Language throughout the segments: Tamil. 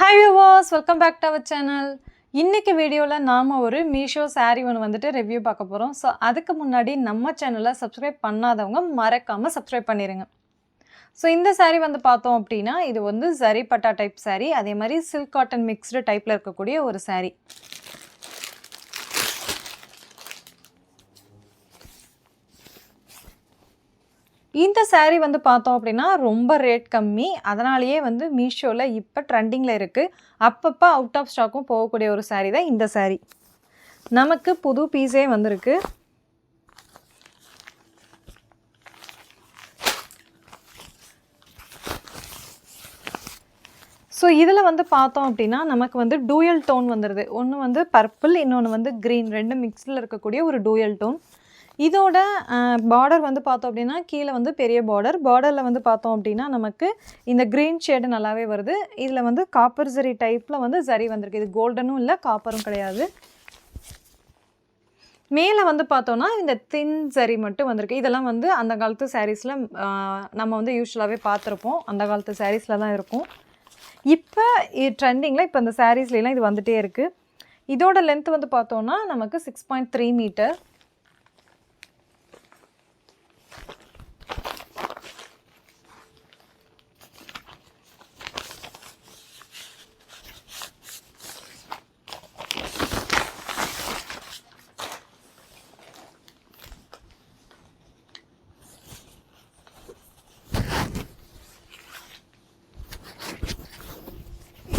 Hi viewers welcome back to our channel இன்றைக்கி வீடியோவில் நாம் ஒரு மீஷோ saree ஒன்று வந்துட்டு ரிவ்யூ பார்க்க போகிறோம் ஸோ அதுக்கு முன்னாடி நம்ம சேனலை சப்ஸ்கிரைப் பண்ணாதவங்க மறக்காமல் சப்ஸ்கிரைப் பண்ணிடுங்க ஸோ இந்த சாரீ வந்து பார்த்தோம் அப்படின்னா இது வந்து ஜரி பட்டா டைப் சாரீ அதே மாதிரி சில்க் காட்டன் மிக்ஸ்டு டைப்பில் இருக்கக்கூடிய ஒரு சாரீ இந்த saree வந்து பார்த்தோம் அப்படின்னா ரொம்ப ரேட் கம்மி. அதனாலேயே வந்து மீஷோவில் இப்போ ட்ரெண்டிங்கில் இருக்குது அப்பப்போ அவுட் ஆஃப் ஸ்டாக்கும் போகக்கூடிய ஒரு சாரீ தான் இந்த சாரீ நமக்கு புது பீஸே வந்திருக்கு. ஸோ இதில் வந்து பார்த்தோம் அப்படின்னா நமக்கு வந்து டூயல் டோன் வந்துடுது ஒன்று வந்து பர்பிள் இன்னொன்று வந்து க்ரீன் ரெண்டு மிக்ஸில் இருக்கக்கூடிய ஒரு டூயல் டோன் இதோட பார்டர் வந்து பார்த்தோம் அப்படின்னா கீழே வந்து பெரிய பார்டர் பார்டரில் வந்து பார்த்தோம் அப்படின்னா நமக்கு இந்த க்ரீன் ஷேடு நல்லாவே வருது. இதில் வந்து காப்பர் ஜரி டைப்பில் வந்து ஜரி வந்திருக்கு. இது கோல்டனும் இல்லை காப்பரும் கிடையாது. மேலே வந்து பார்த்தோன்னா இந்த தின் சரி மட்டும் வந்திருக்கு. இதெல்லாம் வந்து அந்த காலத்து சாரீஸில் நம்ம வந்து யூஸ்வலாகவே பார்த்துருப்போம். அந்த காலத்து சாரீஸில் தான் இருக்கும். இப்போ ட்ரெண்டிங்கில் இப்போ இந்த சாரீஸ்லாம் இது வந்துகிட்டே இருக்குது இதோட லென்த் வந்து பார்த்தோன்னா நமக்கு சிக்ஸ் பாயிண்ட் த்ரீ மீட்டர்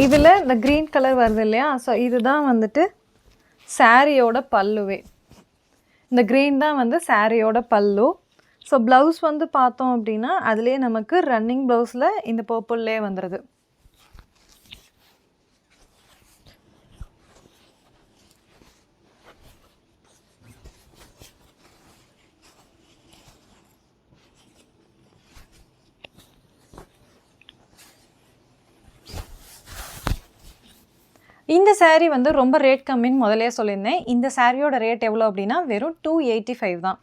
இதில் இந்த க்ரீன் கலர் வருது இல்லையா? ஸோ இதுதான் வந்துட்டு சாரியோட பல்லுவே. இந்த க்ரீன் தான் வந்து சாரியோட பல்லு. ஸோ ப்ளவுஸ் வந்து பார்த்தோம் அப்படின்னா அதுலேயே நமக்கு ரன்னிங் ப்ளவுஸில் இந்த பர்பிள்லே வந்துடுது இந்த சேரீ வந்து ரொம்ப ரேட் கம்மின்னு முதலே சொல்லியிருந்தேன். இந்த சாரியோட ரேட் எவ்வளோ அப்படின்னா வெறும் டூ எயிட்டி ஃபைவ் தான்.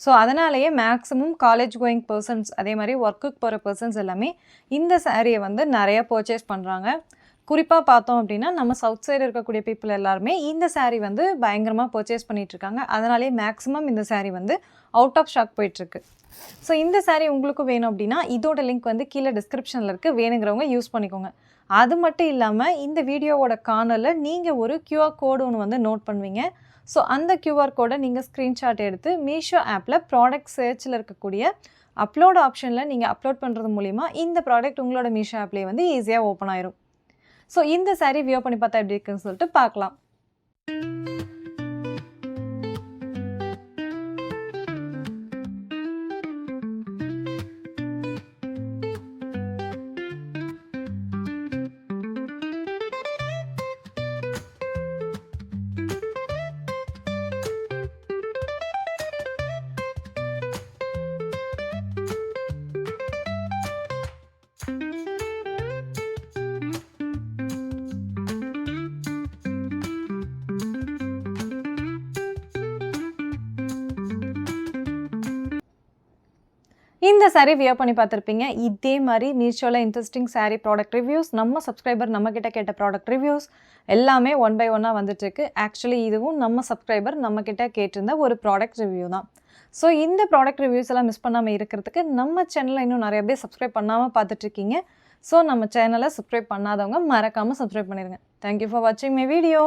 ஸோ அதனாலேயே மேக்ஸிமம் காலேஜ் கோயிங் பர்சன்ஸ் அதே மாதிரி ஒர்க்குக்கு போகிற பர்சன்ஸ் எல்லாமே இந்த சாரியை வந்து நிறைய பர்ச்சேஸ் பண்ணுறாங்க குறிப்பாக பார்த்தோம் அப்படின்னா நம்ம சவுத் சைடு இருக்கக்கூடிய பீப்புள் எல்லாருமே இந்த சாரீ வந்து பயங்கரமாக பர்ச்சேஸ் பண்ணிட்டு இருக்காங்க அதனாலேயே மேக்ஸிமம் இந்த சாரீ வந்து அவுட் ஆஃப் ஷாக் போயிட்டுருக்கு. ஸோ இந்த சாரீ உங்களுக்கு வேணும் அப்படின்னா இதோட லிங்க் வந்து கீழே டிஸ்கிரிப்ஷனில் இருக்குது வேணுங்கிறவங்க யூஸ் பண்ணிக்கோங்க. அது மட்டும் இல்லாமல் இந்த வீடியோவோட காணலில் நீங்கள் ஒரு கியூஆர் கோடு ஒன்று வந்து நோட் பண்ணுவீங்க. ஸோ அந்த கியூஆர் கோடை நீங்கள் ஸ்க்ரீன்ஷாட் எடுத்து மீஷோ ஆப்பில் ப்ராடக்ட் சர்ச்சில் இருக்கக்கூடிய அப்லோட் ஆப்ஷனில் நீங்கள் அப்லோட் பண்ணுறது மூலிமா இந்த ப்ராடக்ட் உங்களோட மீஷோ ஆப்லேயே வந்து ஈஸியாக ஓப்பன் ஆயிரும். ஸோ இந்த saree வியோ பண்ணி பார்த்தா எப்படி இருக்குன்னு சொல்லிட்டு பார்க்கலாம். இந்த சாரீ வியர் பண்ணி பார்த்துருப்பீங்க. இதே மாதிரி மீஷோவில் இன்ட்ரெஸ்டிங் சாரீ ப்ராடக்ட் ரிவ்யூஸ் நம்ம சப்ஸ்கிரைபர் நம்மக்கிட்ட கேட்ட ப்ராடக்ட் ரிவ்யூஸ் எல்லாமே ஒன் பை ஒன்னாக வந்துட்டுருக்கு. ஆக்சுவலி இதுவும் நம்ம சப்ஸ்கிரைபர் நம்மக்கிட்ட கேட்டிருந்த ஒரு ப்ராடக்ட் ரிவ்யூ தான். ஸோ இந்த ப்ராடக்ட் ரிவ்யூஸ் எல்லாம் மிஸ் பண்ணாமல் இருக்கிறதுக்கு நம்ம சேனலில் இன்னும் நிறைய பேர் சப்ஸ்கிரைப் பண்ணாமல் பார்த்துட்ருக்கீங்க ஸோ நம்ம சேனலை சப்ஸ்கிரைப் பண்ணாதவங்க மறக்காமல் சப்ஸ்கிரைப் பண்ணிடுங்க தேங்க்யூ ஃபார் வாட்சிங் மை வீடியோ